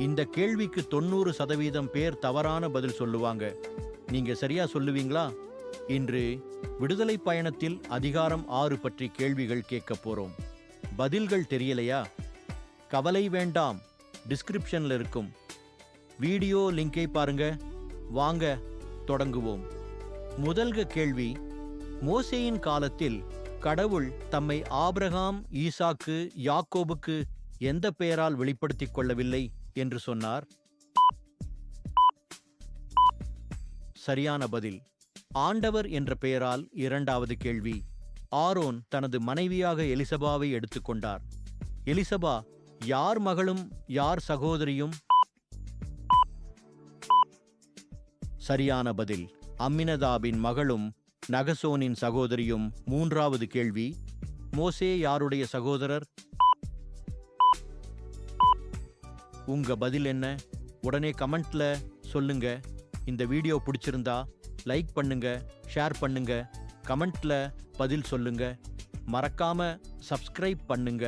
இந்த கேள்விக்கு தொண்ணூறு சதவீதம் பேர் தவறான பதில் சொல்லுவாங்க. நீங்க சரியா சொல்லுவீங்களா? இன்று விடுதலை பயணத்தில் அதிகாரம் ஆறு பற்றி கேள்விகள் கேட்க போறோம். பதில்கள் தெரியலையா? கவலை வேண்டாம். டிஸ்கிரிப்ஷன்ல இருக்கும். வீடியோ லிங்கை பாருங்க. வாங்க தொடங்குவோம். முதல்க கேள்வி மோசேயின் காலத்தில் கடவுள் தம்மை ஆபிரகாம் ஈசாக்கு யாக்கோபுக்கு எந்த பெயரால் வெளிப்படுத்திக் கொள்ளவில்லை என்று சொன்னார்? சரியான பதில். ஆண்டவர் என்ற பெயரால் இரண்டாவது கேள்வி. ஆரோன் தனது மனைவியாக எலிசபாவை எடுத்துக்கொண்டார் எலிசபா யார் மகளும் யார் சகோதரியும்? சரியான பதில். அம்மினதாபின் மகளும் நகசோனின் சகோதரியும். மூன்றாவது கேள்வி. மோசே யாருடைய சகோதரர்? உங்க பதில் என்ன? உடனே கமெண்ட்ல சொல்லுங்க. இந்த வீடியோ பிடிச்சிருந்தா லைக் பண்ணுங்க ஷேர் பண்ணுங்க கமெண்ட்ல பதில் சொல்லுங்க. மறக்காம சப்ஸ்கிரைப் பண்ணுங்க.